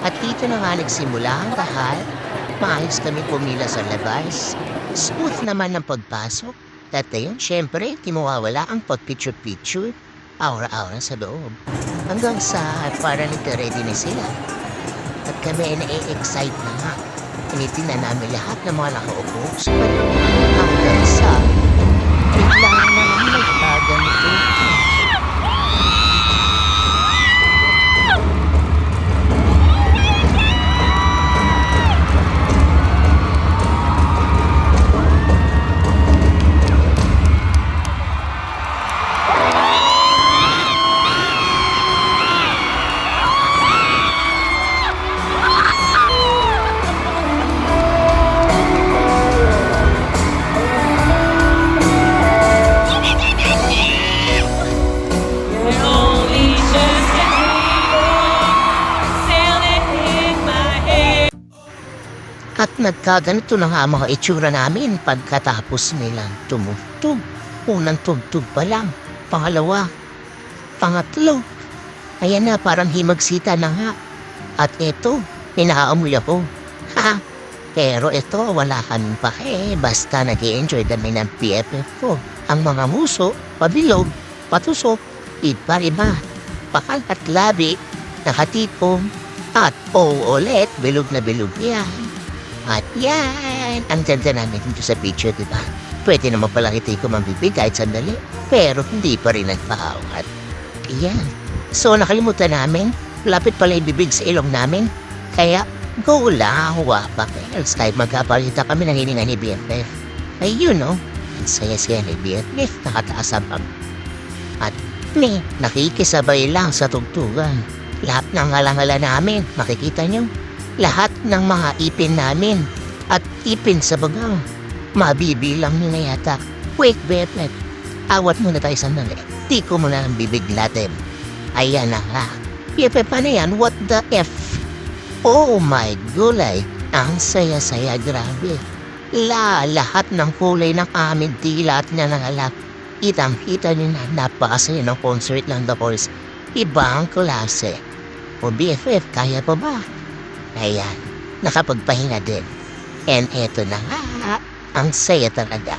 At dito na nga nagsimula ang lahat. Maayos kami pumila sa labas. Smooth naman ang pagpasok. At ayun, syempre, di mawawala ang pag-picture-picture. Aura-aura sa loob. Hanggang sa para nagka-ready na sila. At kami ay na-excite na nga. Tinitingnan namin lahat ng mga nakaupo sa paloob. Hanggang sa bigla At nagkaganito na nga mga itsura namin pagkatapos nilang tumugtog. Unang tugtog pa lang. Pangalawa. Pangatlo. Ayan na, parang himagsita na nga. At ito, pinaamoy ako. Ha? Pero ito, wala kaming pake. Basta nag enjoy kami ng PFF ko. Ang mga muso, pabilog, patusok, iba-iba, pakal labi, nakatipong, at oo ulit, bilog na bilog yan. At yan, ang ganda namin dito sa picture, di ba? Pwede naman pala kita ko mambibig kahit sandali, pero hindi pa rin nagpahawat. Yan. So nakalimutan namin, lapit pala yung bibig sa ilong namin, kaya go lang, wapa else kahit magkapalita kami ng hininga ni BFF. Ayun no, ang saya-saya ni BFF, nakataas ang pag. At ni, nakikisabay lang sa tugtugan. Lahat ng halangala namin, makikita nyo, lahat ng mga ipin namin at ipin sa bagang. Mabibilang nyo na yata. Wait, BFF. Awat muna tayo sandali. Di ko muna ang bibig natin. Ayan na nga. BFF, paano yan? What the F? Oh my gulay. Ang saya-saya, grabe. La, lahat ng kulay ng aming dila at nanangalak. Kitang-kita niyo na napakasaya ng concert ng The Voice. Ibang klase. O BFF, kaya pa ba? Ayan, nakapagpahinga din. And eto na nga, ang saya talaga.